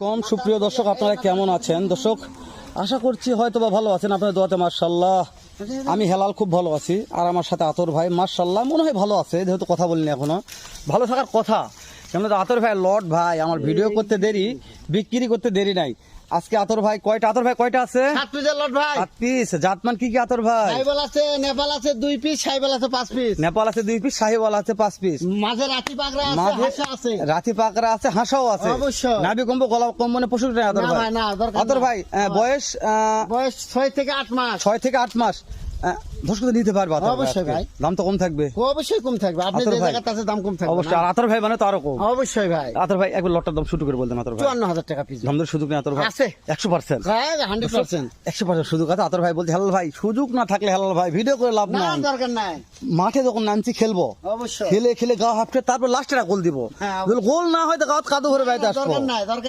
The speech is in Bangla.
কম সুপ্রিয় দর্শক, আপনারা কেমন আছেন? দর্শক, আশা করছি হয়তো বা ভালো আছেন। আপনার দোয়াতে মার্শাল্লাহ আমি হেলাল খুব ভালো আছি। আর আমার সাথে আতর ভাই মার্শাল্লাহ মনে হয় ভালো আছে, যেহেতু কথা বলিনি এখনও। ভালো থাকার কথা। কেন আতর ভাই লর্ড ভাই আমার ভিডিও করতে দেরি বিক্রি করতে দেরি নাই। আজকে আতর ভাই কয়টা? আতর ভাই কয়টা আছে? সাত পিসের লট ভাই। সাত পিস জাতমান কি কি আতর ভাই? সাইবেল আছে নেপাল আছে দুই পিস সাইবেল আছে পাঁচ পিস। নেপাল আছে দুই পিস সাহিওয়াল আছে পাঁচ পিস। মাঝে রাতি পাকড়া আছে মাঝে হাসা আছে। রাতি পাকড়া আছে হাঁসাও আছে। অবশ্যই। নাবি কম্ব গলা কম্বনে পশু নাই আতর ভাই। না, আতর ভাই বয়স বয়স ছয় থেকে আট মাস। ছয় থেকে আট মাস। নিতে পারবে অবশ্যই ভাই। দাম তো কম থাকবে। অবশ্যই কম থাকবে। আপনি যে জায়গাতে আছে দাম কম থাকবে অবশ্যই আর আতর ভাই মানে তো আরও কম। অবশ্যই ভাই। আতর ভাই একবার লটটার দাম শুরু করে বলতেন আতর ভাই। টাকা পিস নেই আতর ভাই। আছে। সুযোগ আছে। আতর ভাই বলছে হেলাল ভাই সুযোগ না থাকলে হেলাল ভাই ভিডিও করে লাভ না দরকার নাই। মাঠে যখন নামছি খেলব। অবশ্যই। খেলে খেলে গা হাফটে তারপর লাস্টে গোল দিব। হ্যাঁ, গোল না হয় তো গাঁত কাদু ভরে বাইতে আসব। দরকার নাই দরকার